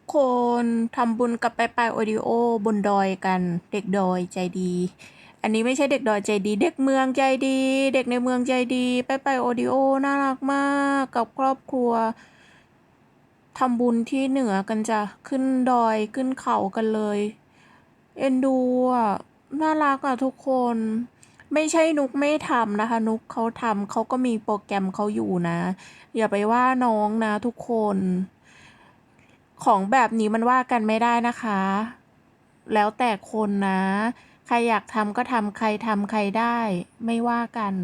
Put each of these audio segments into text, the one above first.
ทุกคนทำบุญกับไปไปโอดิโอบนดอยกัน เด็กดอยใจดี อันนี้ไม่ใช่เด็กดอยใจดี เด็กเมืองใจดี เด็กในเมืองใจดี ไปไปโอดิโอน่ารักมากกับครอบครัวทำบุญที่เหนือกันจะขึ้นดอยขึ้นเขากันเลย เอ็นดูอะน่ารักอะทุกคน ไม่ใช่นุกไม่ทำนะคะ นุกเขาทำเขาก็มีโปรแกรมเขาอยู่นะ อย่าไปว่าน้องนะทุกคน ของแบบนี้มันว่ากันไม่ได้นะคะ แล้วแต่คนนะ ใครอยากทำก็ทำใครทำใครได้ ไม่ว่ากัน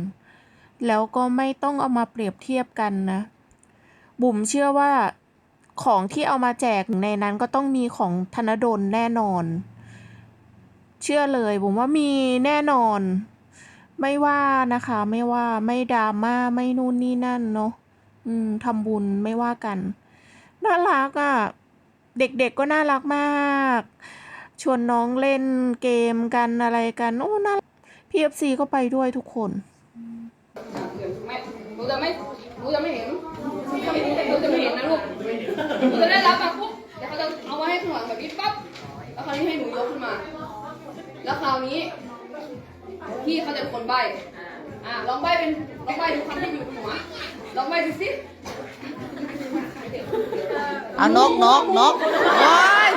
แล้วก็ไม่ต้องเอามาเปรียบเทียบกันนะ บุ๋มเชื่อว่าของที่เอามาแจกในนั้นก็ต้องมีของธนดลแน่นอน เชื่อเลยบุ๋มว่ามีแน่นอน ไม่ว่านะคะ ไม่ว่าไม่ดราม่าไม่นู่นนี่นั่นเนาะอืมทำบุญไม่ว่ากัน น่ารักอะ่ะ เด็กๆก็น่ารักมาก ชวนน้องเล่นเกมกันอะไรกัน โอ้น่าพีเอฟซีก็ไปด้วยทุกคนเดี๋ยวไม่หนูจะไม่หนูจะไม่เห็นหนูจะไม่เห็นนะลูกหนูจะได้รับมาปุ๊บเดี๋ยวเขาจะเอามาให้ข้างหลังแบบนี้ปั๊บแล้วคราวนี้ให้หนูยกขึ้นมา แล้วคราวนี้พี่เขาจะเป็นคนใบอ่าลองใบเป็นลองใบดูคำที่อยู่บนหัวลองใบดูสิ เอานกนกนกโอ้ย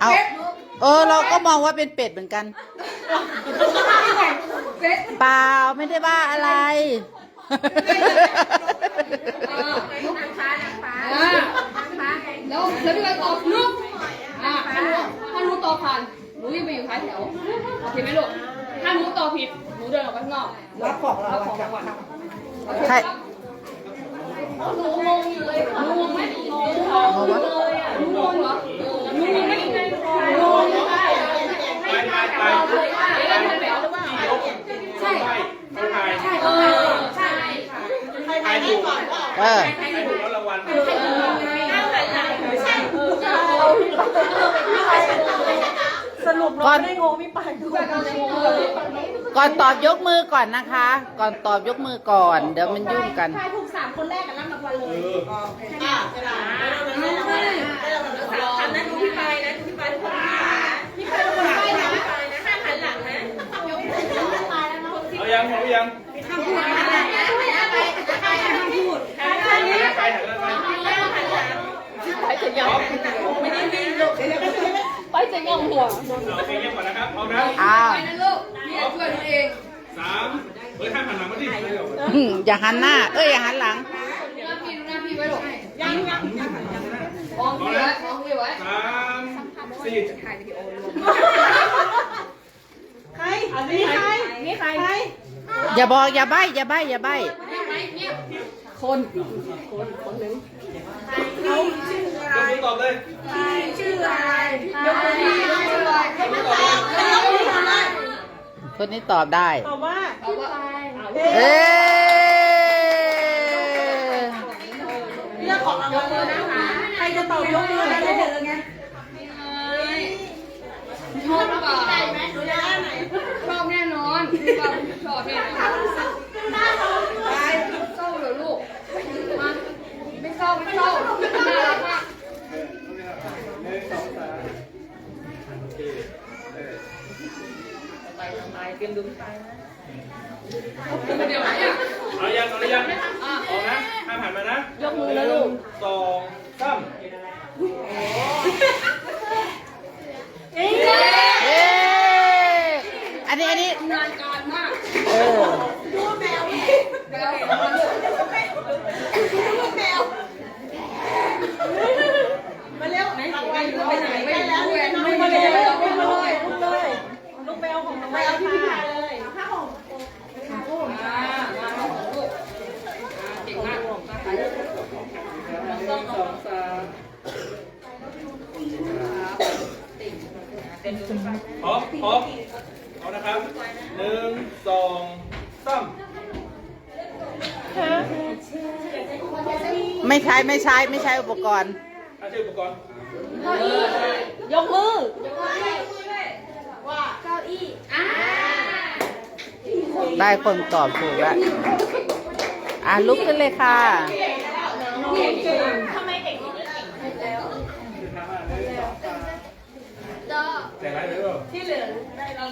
เอาเออเราก็มองว่าเป็นเป็ดเหมือนกันเป๊ะเปล่าไม่ได้ว่าอะไรอ่าอ่าแล้วแล้วพี่ไปตอบลูกอ่าถ้าหนูถ้าหนูตอบผ่านหนูวิ่งไปอยู่ท้ายแถวโอเคไหมลูกถ้าหนูตอบผิดหนูเดินออกไปข้างนอกรับของรางวัลรับของรางวัลโอเคใช่ครับ หนูงงอยู่เลยหนูงงไหมงงเลยอะหนูงงเหรอหนูงงไมงงเลยค่ะให้ทากับเราเลยว่าเอ๊ะทายแถวหรือเปล่าใช่ใช่เออใช่ค่ะใครถูกเออใครถูกแล้วรางวัลก่อน ก่อนตอบยกมือก่อนนะคะ ก่อนตอบยกมือก่อน เดี๋ยวมันยุ่งกันเอออะเวลาทำนั้นดูพี่ไปนะดูพี่ไปทุกคนพี่ไปทุกคนไปนะพี่ไปนะห้ามหันหลังนะเอายังเอายังห้ามพูดห้ามหันหลังนะไม่ไปไปห้ามพูดไปถังแล้วไปไปจะยอมไม่ได้วิ่งลูกไปจะยอมหัวเอาไปเงียบก่อนนะครับเอานะอ้าว สามเฮ้ยห้ามหันหลังมาดิเร็วอืมอย่าหันหน้า เอ้ยอย่าหันหลัง หน้าพี่ดูหน้าพี่ไว้ลูกยังยังมองพี่ไว้มองพี่ไว้สามสี่อย่าบอกอย่าใบอย่าใบอย่าใบคนยกมือตอบเลยชื่ออะไรยกมือพี่ชื่ออะไร ยกมือตอบเลย คนนี้ตอบได้เอาว่าเอ๊ะเรื่องของรางวัลเลยนะคะใครจะตอบยกมือได้เลยไงชอบหรือเปล่าชอบแน่นอนชอบแน่นอนไปเศร้าเหรอลูกมาไม่เศร้าไม่เศร้าน่ารักมาก หนึ่งสองสามโอเคเออ เดี๋ยวเนี่ยเอายังเอายังออกนะห้ามหันมานะยกมือแล้วลูกสองสามเอ๊ะอันนี้อันนี้งานการมากเออแมวของมันลูกมาเร็วไหนไปไหนไปไหนไปไหนไปเลยไปเลยไปเลยลูกแมวของน้องแมวที่พี่พายเลยผ้าห่มมามาของลูกเก่งมาก หนึ่งสองสาม พร้อมพร้อมเอานะครับหนึ่งสองสามไม่ใช้ไม่ใช้ไม่ใช้อุปกรณ์อาชื่ออุปกรณ์ยกมือได้คนตอบถูกแล้วอะลุกขึ้นเลยค่ะทำไม แต่ไรเด้ที่เหลือได้เรา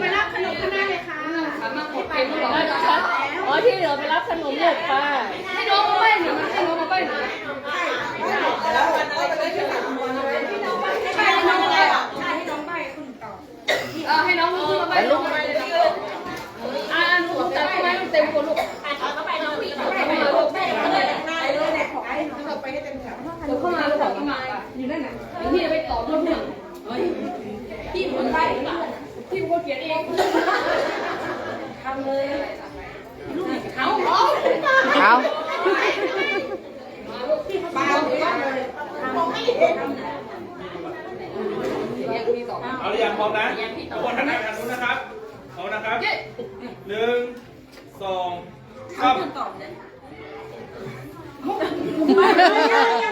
ไปรับขนมข้างหน้าเลยค่ะสามารถกดเป็นหรออ๋อที่เหลือไปรับขนมเลยค่ะให้น้องมาไปหนูให้น้องมาไปหนูใช่แล้ววันนั้นก็ได้ขน พี่คนใบ้พี่เป็นคนเขียนเองทำเลยเอาเอาเอาเอาหรือยังพร้อมนะทุกคนหันหน้าไปทางนู้นนะครับพร้อมนะครับหนึ่งสองสามเอา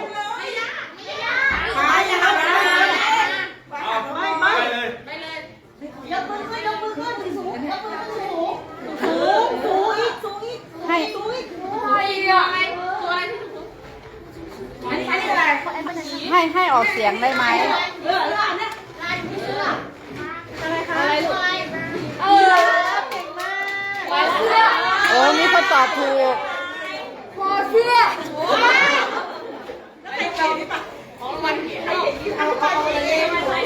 ให้ให้ออกเสียงได้ไหมอะไรลูกเออเก่งมากวาเสื้อโอ้มีคนตอบถูกวอเสื้อแล้วใครเก่าของมันเอาเอาอะไรมาใส่